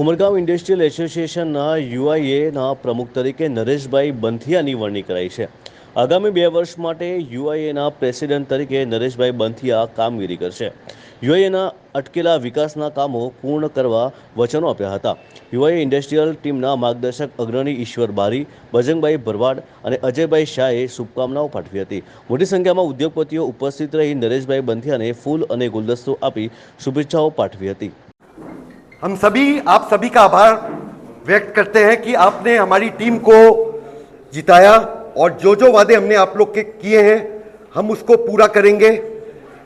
Umargam industrial એસોસિએશનના યુઆઈએના પ્રમુખ તરીકે નરેશભાઈ બંથિયાની વરણી કરાઈ છે. આગામી બે વર્ષ માટે યુઆઈએના પ્રેસિડેન્ટ તરીકે નરેશભાઈ બંથિયા કામગીરી કરશે. યુઆઈએના અટકેલા વિકાસના કામો પૂર્ણ કરવા વચનો આપ્યા હતા. યુઆઈએ ઇન્ડસ્ટ્રીયલ ટીમના માર્ગદર્શક અગ્રણી ઈશ્વર બારી બજરંગભાઈ ભરવાડ અને અજયભાઈ શાહે શુભકામનાઓ પાઠવી હતી. મોટી સંખ્યામાં ઉદ્યોગપતિઓ ઉપસ્થિત રહી નરેશભાઈ બંથિયાને ફૂલ અને ગુલદસ્તો આપી શુભેચ્છાઓ પાઠવી હતી. हम सभी, आप सभी का आभार व्यक्त करते हैं कि आपने हमारी टीम को जिताया और जो जो वादे हमने आप लोग के किए हैं, हम उसको पूरा करेंगे।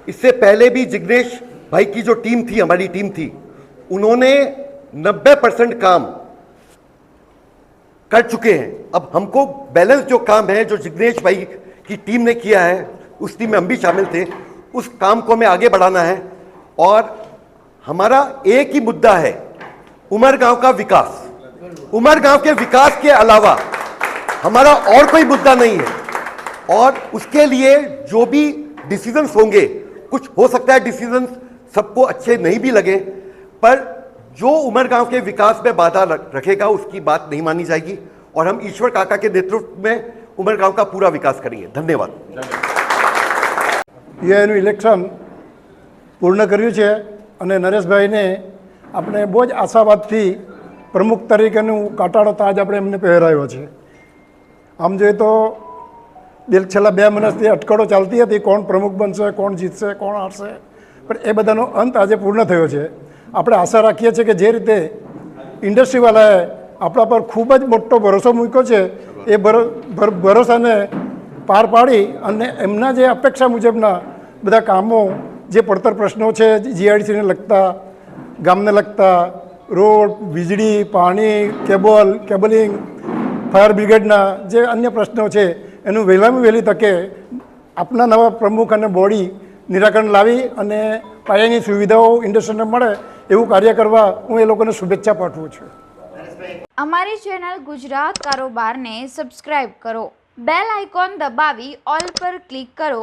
इससे पहले भी जिग्नेश भाई की जो टीम थी, हमारी टीम थी, उन्होंने 90 परसेंट काम कर चुके हैं। अब हमको बैलेंस जो काम है, जो जिग्नेश भाई की टीम ने किया है, उस टीम में हम भी शामिल थे। उस काम को हमें आगे बढ़ाना है और हमारा एक ही मुद्दा है उमरगांव का विकास उमरगांव के विकास के अलावा हमारा और कोई मुद्दा नहीं है और उसके लिए जो भी डिसीजंस होंगे कुछ हो सकता है डिसीजंस सबको अच्छे नहीं भी लगे पर जो उमरगांव के विकास में बाधा रख- रखेगा उसकी बात नहीं मानी जाएगी और हम ईश्वर काका के नेतृत्व में उमरगांव का पूरा विकास करेंगे धन्यवाद યુઆઈનું ઇલેક્શન પૂર્ણ કર્યું છે અને નરેશભાઈને આપણે બહુ જ આશાવાદથી પ્રમુખ તરીકેનું કાંટાળો તાજ આપણે એમને પહેરાવ્યો છે. આમ જોઈએ તો દિલ છેલ્લા બે મહિનાથી અટકળો ચાલતી હતી, કોણ પ્રમુખ બનશે, કોણ જીતશે, કોણ હારશે. પણ એ બધાનો અંત આજે પૂર્ણ થયો છે. આપણે આશા રાખીએ છીએ કે જે રીતે ઇન્ડસ્ટ્રીવાળાએ આપણા પર ખૂબ જ મોટો ભરોસો મૂક્યો છે, એ ભરો, ભર- ભરોસાને પાર પાડી અને એમના જે અપેક્ષા મુજબના બધા કામો જે પડતર પ્રશ્નો છે, જીઆઈડીસીને લગતા, ગામને લગતા, રોડ, વીજળી, પાણી, કેબલ, કેબલિંગ, ફાયર બ્રિગેડના જે અન્ય પ્રશ્નો છે, એનું વહેલામાં વહેલી તકે આપના નવા પ્રમુખ અને બોડી નિરાકરણ લાવી અને પાયાની સુવિધાઓ ઇન્ડસ્ટ્રીને મળે એવું કાર્ય કરવા હું એ લોકોને શુભેચ્છા પાઠવું છું. અમારી ચેનલ ગુજરાત કારોબારને સબસ્ક્રાઇબ કરો. બેલ આઇકોન દબાવી ઓલ પર ક્લિક કરો.